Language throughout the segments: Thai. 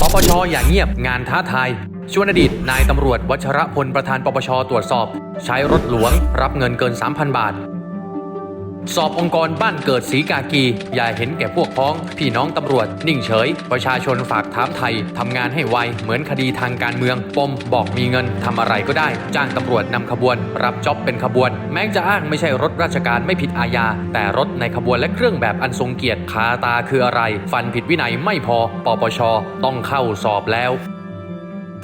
ปปชอย่างเงียบงานท้าทายชวนอดีตนายตำรวจวัชรพลประธานปปชตรวจสอบ ใช้รถหลวง รับเงินเกิน 3,000 บาท สอบองค์กรบ้านเกิดสีกากี อย่าเห็นแก่พวกพ้อง พี่น้องตำรวจ นิ่งเฉย ประชาชนฝากถามไทยทำงานให้ไว เหมือนคดีทางการเมือง ปมบอกมีเงินทำอะไรก็ได้ จ้างตำรวจนำขบวน รับจ็อบเป็นขบวน แม้จะอ้างไม่ใช่รถราชการไม่ผิดอาญา แต่รถในขบวนและเครื่องแบบอันทรงเกียรติคาตาคืออะไร ฟันผิดวินัยไม่พอปปชต้องเข้าสอบแล้ว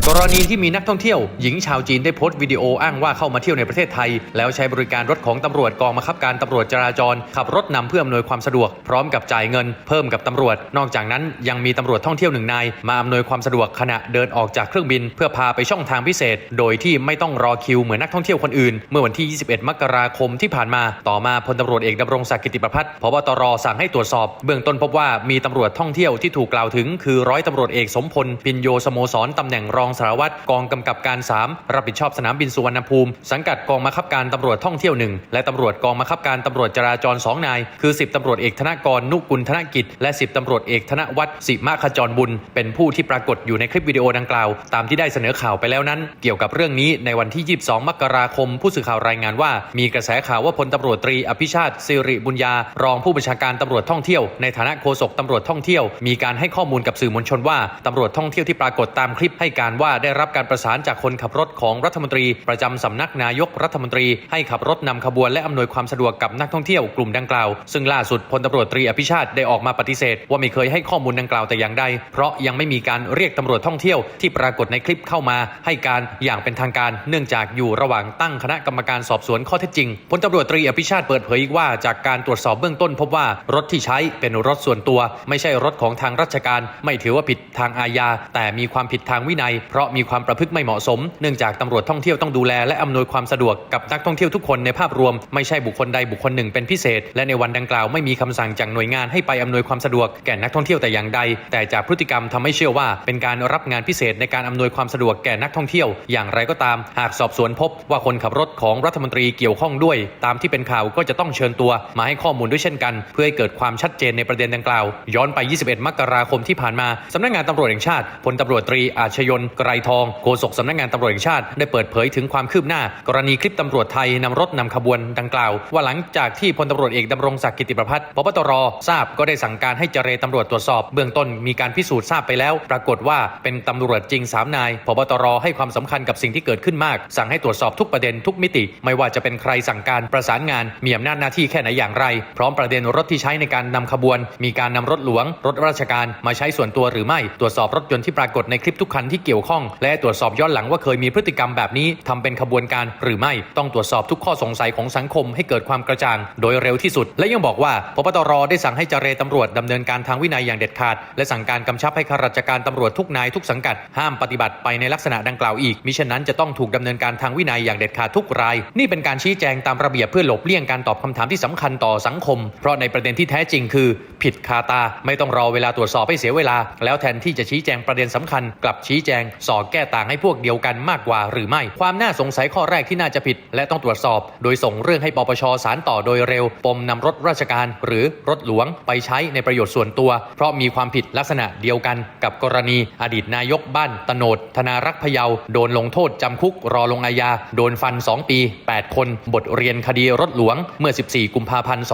กรณีที่มีนักท่องเที่ยว หญิงชาวจีนได้โพสต์วิดีโออ้างว่าเข้ามาเที่ยวในประเทศไทย แล้วใช้บริการรถของตำรวจกองบังคับการตำรวจจราจร ขับรถนำเพื่ออำนวยความสะดวก พร้อมกับจ่ายเงินเพิ่มกับตำรวจ นอกจากนั้นยังมีตำรวจท่องเที่ยวหนึ่งนายมาอำนวยความสะดวกขณะเดินออกจากเครื่องบิน เพื่อพาไปช่องทางพิเศษ โดยที่ไม่ต้องรอคิวเหมือนนักท่องเที่ยวคนอื่น เมื่อวันที่ 21 มกราคมที่ผ่านมา ต่อมาพลตำรวจเอกดำรงศักดิ์กิติประพัฒน์พบตรสั่งให้ตรวจสอบ เบื้องต้นพบว่ามีตำรวจท่องเที่ยวที่ถูกกล่าวถึง คือร้อยตำรวจเอกสมพลพินโยสโมสรตำแหน่งรองสารวัตรกองกำกับการ 3 รับผิดชอบสนามบินสุวรรณภูมิ สังกัดกองบังคับการตำรวจท่องเที่ยวหนึ่งและตำรวจกองบังคับการตำรวจจราจร2นาย คือ 10ตำรวจเอกธนกรนุกุลธนกิจ และ 10ตำรวจเอกธนวัฒน์สิมาขจรบุญ เป็นผู้ที่ปรากฏอยู่ในคลิปวิดีโอดังกล่าว ตามที่ได้เสนอข่าวไปแล้วนั้น เกี่ยวกับเรื่องนี้ในวันที่ 22 มกราคม ผู้สื่อข่าวรายงานว่า มีกระแสข่าวว่าพลตำรวจตรีอภิชาติสิริบุญญารองผู้บัญชาการตำรวจท่องเที่ยวในฐานะโฆษกตำรวจท่องเที่ยว มีการให้ข้อมูลกับสื่อมวลชนว่าตำรวจท่องเที่ยวที่ปรากฏตามคลิปให้การว่าว่าได้รับการประสานจากคนขับรถของรัฐมนตรี ประจำสำนักนายกรัฐมนตรี ให้ขับรถนำขบวนและอำนวยความสะดวกกับนักท่องเที่ยวกลุ่มดังกล่าว ซึ่งล่าสุดพลตำรวจตรีอภิชาติได้ออกมาปฏิเสธ ว่าไม่เคยให้ข้อมูลดังกล่าวแต่อย่างใดเพราะยังไม่มีการเรียกตำรวจท่องเที่ยวที่ปรากฏในคลิปเข้ามาให้การอย่างเป็นทางการ เนื่องจากอยู่ระหว่างตั้งคณะกรรมการสอบสวนข้อเท็จจริงพลตำรวจตรีอภิชาติเปิดเผยอีกว่าจากการตรวจสอบเบื้องต้นพบว่ารถที่ใช้เป็นรถส่วนตัว ไม่ใช่รถของทางราชการ ไม่ถือว่าผิดทางอาญา แต่มีความผิดทางวินัยเพราะมีความประพฤติไม่เหมาะสม เนื่องจากตำรวจท่องเที่ยวต้องดูแลและอำนวยความสะดวกกับนักท่องเที่ยวทุกคนในภาพรวมไม่ใช่บุคคลใดบุคคลหนึ่งเป็นพิเศษ และในวันดังกล่าวไม่มีคำสั่งจากหน่วยงานให้ไปอำนวยความสะดวกแก่นักท่องเที่ยวแต่อย่างใด แต่จากพฤติกรรมทำให้เชื่อว่า เป็นการรับงานพิเศษในการอำนวยความสะดวกแก่นักท่องเที่ยว อย่างไรก็ตาม หากสอบสวนพบว่าคนขับรถของรัฐมนตรีเกี่ยวข้องด้วย ตามที่เป็นข่าวก็จะต้องเชิญตัวมาให้ข้อมูลด้วยเช่นกัน เพื่อให้เกิดความชัดเจนในประเด็นดังกล่าว ย้อนไป 21 มกราคมที่ผ่านมาสำนักงานตำรวจแห่งชาติพลตำรวจตรีอาชยนไกรทองโฆษกสำนักงานตำรวจแห่งชาติได้เปิดเผยถึงความคืบหน้า กรณีคลิปตำรวจไทยนำรถนำขบวนดังกล่าว ว่าหลังจากที่พลตำรวจเอกดำรงศักดิ์กิติประพัฒน์พบตรทราบก็ได้สั่งการให้เจรตำรวจตรวจสอบ เบื้องต้นมีการพิสูจน์ทราบไปแล้ว ปรากฏว่าเป็นตำรวจจริงสามนายพบตรให้ความสำคัญกับสิ่งที่เกิดขึ้นมาก สั่งให้ตรวจสอบทุกประเด็นทุกมิติ ไม่ว่าจะเป็นใครสั่งการประสานงานมีอำนาจหน้าที่แค่ไหนอย่างไร พร้อมประเด็นรถที่ใช้ในการนำขบวน มีการนำรถหลวง รถราชการมาใช้ส่วนตัวหรือไม่ตรวจสอบรถยนต์ที่ปรากฏในคลิปทุกคันที่เกี่ยวข้องและตรวจสอบย้อนหลังว่าเคยมีพฤติกรรมแบบนี้ทำเป็นขบวนการหรือไม่ต้องตรวจสอบทุกข้อสงสัยของสังคมให้เกิดความกระจ่าง โดยเร็วที่สุด และยังบอกว่าพบตรได้สั่งให้เจรตำรวจดำเนินการทางวินัยอย่างเด็ดขาด และสั่งการกำชับให้ข้าราชการตำรวจทุกนายทุกสังกัด ห้ามปฏิบัติไปในลักษณะดังกล่าวอีกมิฉะนั้นจะต้องถูกดำเนินการทางวินัยอย่างเด็ดขาดทุกราย นี่เป็นการชี้แจงตามระเบียบเพื่อหลบเลี่ยงการตอบคำถามที่สำคัญต่อสังคม เพราะในประเด็นที่แท้จริงคือ ผิดคาตา ไม่ต้องรอเวลาตรวจสอบให้เสียเวลา แล้วแทนที่จะชี้แจงประเด็นสำคัญ กลับชี้แจงสอแก้ต่างให้พวกเดียวกันมากกว่าหรือไม่ ความน่าสงสัยข้อแรกที่น่าจะผิด และต้องตรวจสอบ โดยส่งเรื่องให้ปปชสารต่อโดยเร็ว ปมนำรถราชการหรือรถหลวงไปใช้ในประโยชน์ส่วนตัว เพราะมีความผิดลักษณะเดียวกันกับกรณีอดีตนายกบ้านตโนดธนารักษ์พเยาโดนลงโทษจำคุกรอลงอาญาโดนฟัน 2 ปี 8 คน บทเรียนคดีรถหลวงเมื่อ 14 กุมภาพันธ์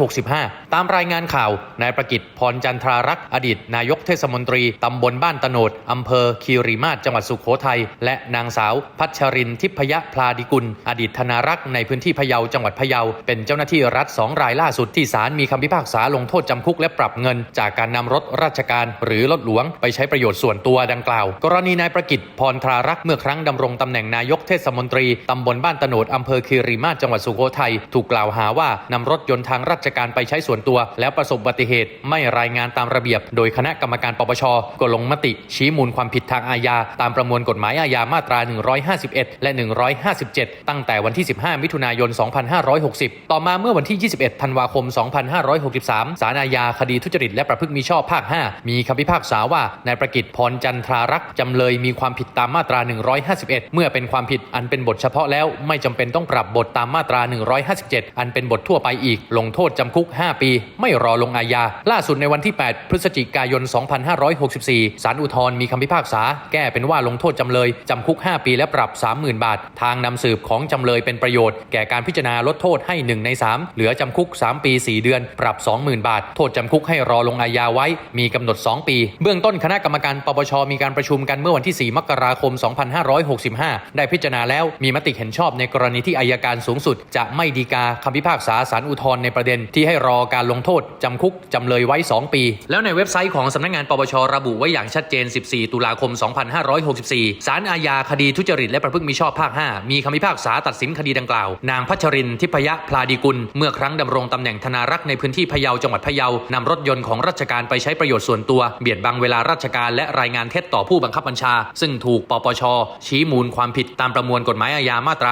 2565 ตามรายงานข่าวนายประกิตพรจันทรารักษ์อดีตนายกเทศมนตรีตำบลบ้านตโนดอำเภอคีรีมาศจังหวัดสุโขทัยและนางสาว พัชรินทิพยพลาดิกุล อดีตธนารักษ์ในพื้นที่พะเยาจังหวัดพะเยา เป็นเจ้าหน้าที่รัฐ 2 รายล่าสุดที่ศาลมีคำพิพากษาลงโทษจำคุกและปรับเงิน จากการนำรถราชการหรือรถหลวงไปใช้ประโยชน์ส่วนตัวดังกล่าว กรณีนายประกิตพรทรารักษ์เมื่อครั้งดำรงตำแหน่งนายกเทศมนตรีตำบลบ้านตโนดอำเภอคีรีมาศจังหวัดสุโขทัยถูกกล่าวหาว่านำรถยนต์ทางราชการไปใช้ส่วนตัว แล้วประสบอุบัติเหตุไม่รายงานตามระเบียบ โดยคณะกรรมการปปชก็ลงมติชี้มูลความผิดทางอาอาญา ตามประมวลกฎหมายอาญามาตรา 151 และ 157 ตั้งแต่วันที่ 15 มิถุนายน 2560 ต่อมาเมื่อวันที่ 21 ธันวาคม 2563 ศาลอาญาคดีทุจริตและประพฤติมิชอบภาค 5 มีคำพิพากษาว่านายประกิตพรจันทรารักษ์จำเลยมีความผิดตามมาตรา 151 เมื่อเป็นความผิดอันเป็นบทเฉพาะแล้วไม่จำเป็นต้องปรับบทตามมาตรา 157 อันเป็นบททั่วไปอีก ลงโทษจำคุก 5 ปี ไม่รอลงอาญา ล่าสุดในวันที่ 8 พฤศจิกายน 2564 ศาลอุทธรณ์มีคำพิพากษาแก้เป็นว่าลงโทษจำเลยจำคุก 5 ปีและปรับ 30,000 บาท ทางนำสืบของจำเลยเป็นประโยชน์ แก่การพิจารณาลดโทษให้ 1 ใน 3 เหลือจำคุก 3 ปี 4 เดือน ปรับ 20,000 บาท โทษจำคุกให้รอลงอาญาไว้ มีกำหนด 2 ปี เบื้องต้นคณะกรรมการปปชมีการประชุมกันเมื่อวันที่ 4 มกราคม 2565 ได้พิจารณาแล้วมีมติเห็นชอบในกรณีที่อายการสูงสุด จะไม่ดีกาคำพิพากษาศาลอุทธรณ์ในประเด็นที่ให้รอการลงโทษจำคุกจำเลยไว้ 2 ปี แล้วในเว็บไซต์ของสำนักงานปปชระบุไว้อย่างชัดเจน 14 ตุลาคม2564 ศาลอาญาคดีทุจริตและประพฤติมิชอบภาค 5 มีคำพิพากษาตัดสินคดีดังกล่าว นางพัชรินทร์ทิพยะพลาดีกุล เมื่อครั้งดำรงตำแหน่งธนารักษ์ในพื้นที่พะเยาจังหวัดพะเยานำรถยนต์ของราชการไปใช้ประโยชน์ส่วนตัว เบียดบังเวลาราชการและรายงานเท็จต่อผู้บังคับบัญชา ซึ่งถูกปปช ชี้มูลความผิดตามประมวลกฎหมายอาญามาตรา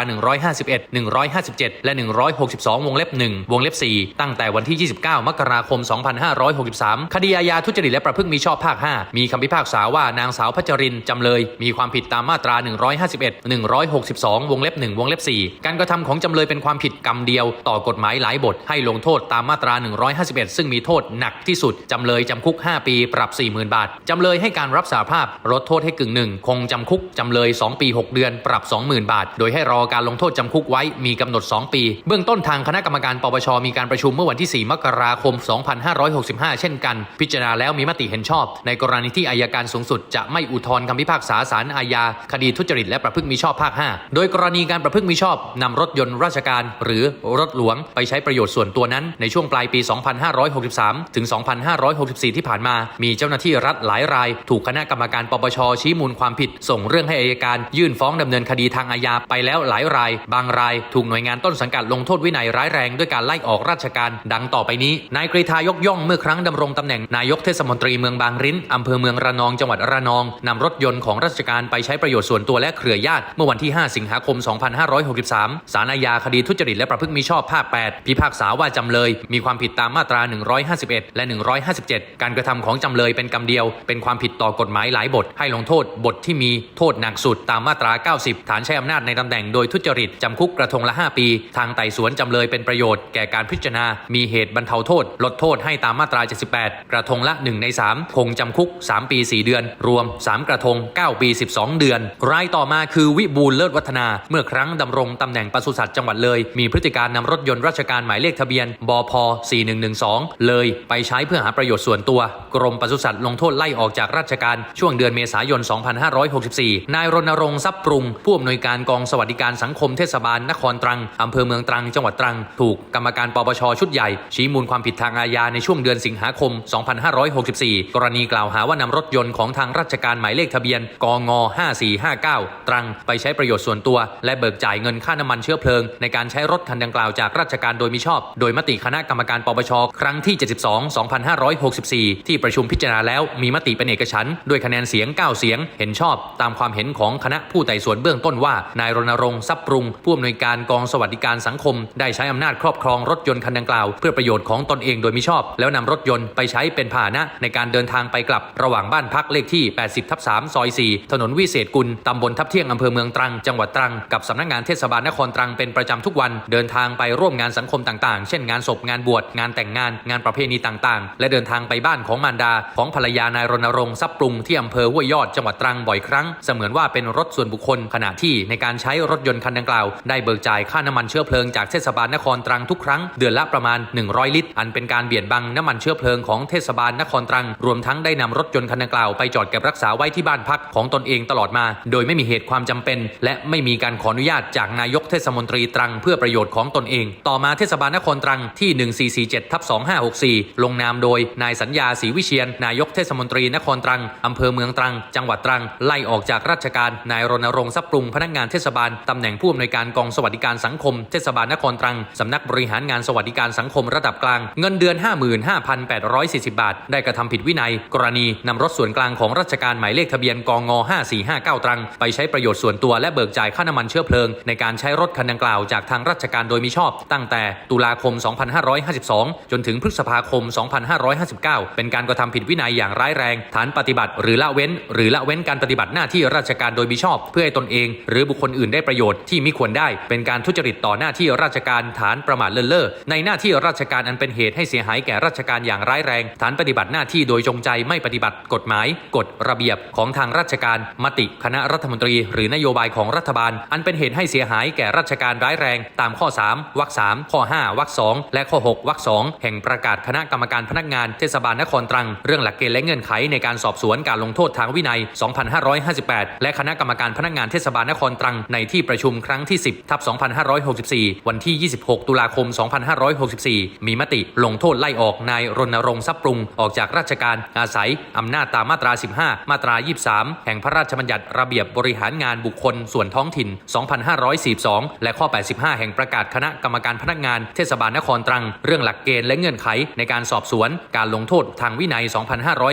151 157 และ 162 วงเล็บ 1 วงเล็บ 4 ตั้งแต่วันที่ 29 มกราคม 2563 คดีอาญาทุจริตและประพฤติมิชอบภาค 5 มีคำพิพากษาว่านางสาวพัชรินทร์จำเลย มีความผิดตามมาตรา 151 162 วงเล็บ 1 วงเล็บ 4 การกระทำของจำเลยเป็นความผิดกรรมเดียว ต่อกฎหมายหลายบท ให้ลงโทษตามมาตรา 151 ซึ่งมีโทษหนักที่สุด จำเลยจำคุก 5 ปีปรับ 40,000 บาท จำเลยให้การรับสารภาพลดโทษให้กึ่งหนึ่งคงจำคุกจำเลย 2 ปี 6 เดือน ปรับ 20,000 บาท โดยให้รอการลงโทษจำคุกไว้มีกำหนด 2 ปี เบื้องต้นทางคณะกรรมการปปชมีการประชุมเมื่อวันที่ 4 มกราคม 2565 เช่นกัน พิจารณาแล้วมีมติเห็นชอบ ในกรณีที่อายการสูงสุดจะไม่อุทธรณคำพิพากษาศาลอาญาคดีทุจริตและประพฤติมิชอบภาค 5 โดยกรณีการประพฤติมิชอบนำรถยนต์ราชการ หรือรถหลวงไปใช้ประโยชน์ส่วนตัวนั้นในช่วงปลายปี 2563 ถึง 2564 ที่ผ่านมา มีเจ้าหน้าที่รัฐหลายราย ถูกคณะกรรมการปปชชี้มูลความผิด ส่งเรื่องให้อายการ ยื่นฟ้องดำเนินคดีทางอาญาไปแล้วหลายราย บางราย ถูกหน่วยงานต้นสังกัดลงโทษวินัยร้ายแรงด้วยการไล่ออกราชการ ดังต่อไปนี้นายกรีธายกย่องเมื่อครั้งดำรงตำแหน่งนายกเทศมนตรีเมืองบางริ้นอำเภอเมืองระนองจังหวัดระนองนำรถถยนต์ของราชการไปใช้ประโยชน์ส่วนตัวและเครือญาติเมื่อวันที่ 5 สิงหาคม 2563 ศาลอาญาคดีทุจริตและประพฤติมิชอบภาค 8 พิพากษาว่าจำเลย มีความผิดตามมาตรา 151 และ 157 การกระทำของจำเลยเป็นกรรมเดียว เป็นความผิดต่อกฎหมายหลายบท ให้ลงโทษบทที่มีโทษหนักสุดตามมาตรา 90 ฐานใช้อำนาจในตำแหน่งโดยทุจริตจำคุกกระทงละ 5 ปี ทางไต่สวนจำเลยเป็นประโยชน์แก่การพิจารณา มีเหตุบรรเทาโทษ ลดโทษให้ตามมาตรา 78 กระทงละ 1 ใน 3 คงจำคุก 3 ปี 4 เดือน รวม 3 กระทง9ปี 12 เดือน รายต่อมาคือวิบูลเลิศวัฒนา เมื่อครั้งดำรงตำแหน่งปศุสัตว์จังหวัดเลย มีพฤติการนำรถยนต์ราชการหมายเลขทะเบียนบพ4112 เลยไปใช้เพื่อหาประโยชน์ส่วนตัว กรมปศุสัตว์ลงโทษไล่ออกจากราชการช่วงเดือนเมษายน 2564 นายรณรงค์ทรัพย์ปรุง ผู้อำนวยการกองสวัสดิการสังคมเทศบาลนครตรังอำเภอเมืองตรังจังหวัดตรัง ถูกกรรมการปปชชุดใหญ่ ชี้มูลความผิดทางอาญาในช่วงเดือนสิงหาคม 2564 กรณีกล่าวหาว่านำรถยนต์ของทางราชการหมายเลขทะเบียนกง5459 ตรัง ไปใช้ประโยชน์ส่วนตัว และเบิกจ่ายเงินค่าน้ำมันเชื้อเพลิง ในการใช้รถคันดังกล่าวจากราชการโดยมิชอบ โดยมติคณะกรรมการปปช ครั้งที่ 72 2564 ที่ประชุมพิจารณาแล้วมีมติเป็นเอกฉันท์ด้วยคะแนนเสียง 9 เสียง เห็นชอบ ตามความเห็นของคณะผู้ไต่สวนเบื้องต้นว่า นายรณรงค์ทรัพย์ปรุง ผู้อำนวยการกองสวัสดิการสังคม ได้ใช้อำนาจครอบครองรถยนต์คันดังกล่าว เพื่อประโยชน์ของตนเองโดยมิชอบ แล้วนำรถยนต์ไปใช้เป็นพาหนะในการเดินทางไปกลับระหว่างบ้านพักเลขที่ 80ทับ3ซอย 4 ถนนวิเศษกุล ตำบลทับเที่ยงอำเภอเมืองตรัง จังหวัดตรัง กับสำนักงานเทศบาลนครตรังเป็นประจำทุกวัน เดินทางไปร่วมงานสังคมต่างๆ เช่นงานศพ งานบวช งานแต่งงาน งานประเพณีต่างๆ และเดินทางไปบ้านของมารดา ของภรรยานายรณรงค์ทรัพย์ปรุงที่อำเภอห้วยยอด จังหวัดตรังบ่อยครั้ง เสมือนว่าเป็นรถส่วนบุคคล ขณะที่ในการใช้รถยนต์คันดังกล่าว ได้เบิกจ่ายค่าน้ำมันเชื้อเพลิงจากเทศบาลนครตรังทุกครั้ง เดือนละประมาณ 100 ลิตร อันเป็นการเบียดบังน้ำมันเชื้อเพลิงของเทศบาลนครตรัง รวมทั้งได้นำรถยนต์คันดังกล่าวไปจอดเก็บรักษาไว้ที่บ้านพักของตนเองตลอดมา โดยไม่มีเหตุความจำเป็น และไม่มีการขออนุญาตจากนายกเทศมนตรีตรังเพื่อประโยชน์ของตนเอง ต่อมาเทศบาลนครตรังที่ 1447ทับ2564 ลงนามโดยนายสัญญาศรีวิเชียน นายกเทศมนตรีนครตรังอำเภอเมืองตรัง จังหวัดตรัง ไล่ออกจากราชการนายรณรงค์ทรัพย์ปรุงพนักงานเทศบาลตำแหน่งผู้อำนวยการกองสวัสดิการสังคมเทศบาลนครตรังสำนักบริหารงานสวัสดิการสังคมระดับกลางเงินเดือน 55,840 บาท ได้กระทำผิดวินัย กรณีนำรถส่วนกลางของราชการหมายเลขทะเบียนกง5459 ตรัง ไปใช้ประโยชน์ส่วนตัวและเบิกจ่ายค่าน้ำมันเชื้อเพลิง ในการใช้รถคันดังกล่าวจากทางราชการโดยมิชอบ ตั้งแต่ตุลาคม 2552 จนถึงพฤษภาคม 2559 เป็นการกระทำผิดวินัยอย่างร้ายแรง ฐานปฏิบัติ หรือละเว้น หรือละเว้นการปฏิบัติหน้าที่ราชการโดยมิชอบ เพื่อให้ตนเอง หรือบุคคลอื่นได้ประโยชน์ที่มิควรได้ เป็นการทุจริตต่อหน้าที่ราชการฐานประมาทเลินเล่อในหน้าที่ราชการอันเป็นเหตุให้เสียหายแก่ราชการอย่างร้ายแรง ฐานปฏิบัติหน้าที่โดยจงใจไม่ปฏิบัติกฎหมายกฎระเบียบของของทางราชการ มติคณะรัฐมนตรี หรือนโยบายของรัฐบาล อันเป็นเหตุให้เสียหายแก่ราชการร้ายแรง ตามข้อ 3วรรค3ข้อ 5วรรค2และข้อ 6วรรค2แห่งประกาศคณะกรรมการพนักงานเทศบาลนครตรัง เรื่องหลักเกณฑ์และเงื่อนไขในการสอบสวนการลงโทษทางวินัย 2558 และคณะกรรมการพนักงานเทศบาลนครตรังในที่ประชุมครั้งที่ 10ทับ2564 วันที่ 26 ตุลาคม 2564 มีมติลงโทษไล่ออกนายรณรงค์ทรัพย์ปรุงออกจากราชการอาศัยอำนาจตามมาตรา 15 มาตรา23 แห่งพระราชบัญญัติระเบียบบริหารงานบุคคลส่วนท้องถิ่น 2542 และข้อ 85 แห่งประกาศคณะกรรมการพนักงานเทศบาลนครตรัง เรื่องหลักเกณฑ์และเงื่อนไขในการสอบสวน การลงโทษทางวินัย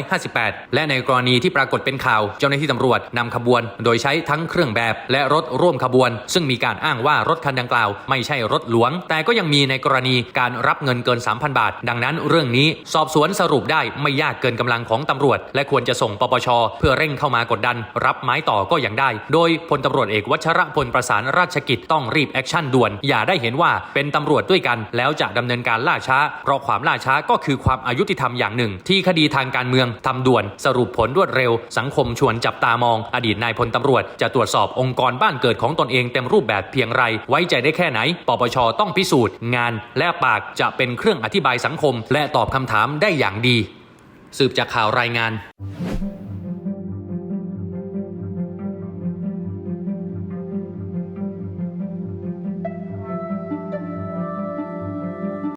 2558 และในกรณีที่ปรากฏเป็นข่าว เจ้าหน้าที่ตำรวจนำขบวน โดยใช้ทั้งเครื่องแบบ และรถร่วมขบวน ซึ่งมีการอ้างว่ารถคันดังกล่าว ไม่ใช่รถหลวง แต่ก็ยังมีในกรณีการรับเงินเกิน 3,000 บาท ดังนั้นเรื่องนี้สอบสวนสรุปได้ไม่ยากเกินกำลังของตำรวจ และควรจะส่งปปชเพื่อเร่งเข้ามากดดัน รับไม้ต่อก็ยังได้ โดยพลตำรวจเอกวัชระพลประสานราชกิจต้องรีบแอคชั่นด่วน อย่าได้เห็นว่าเป็นตำรวจด้วยกัน แล้วจะดำเนินการล่าช้า เพราะความล่าช้าก็คือความอายุติธรรมอย่างหนึ่ง ที่คดีทางการเมืองทำด่วน สรุปผลรวดเร็ว สังคมชวนจับตามอง อดีตนายพลตำรวจ จะตรวจสอบองค์กรบ้านเกิดของตนเองเต็มรูปแบบเพียงไร ไว้ใจได้แค่ไหน ปปชต้องพิสูจน์ งานและปากจะเป็นเครื่องอธิบายสังคม และตอบคำถามได้อย่างดี สืบจากข่าวรายงาน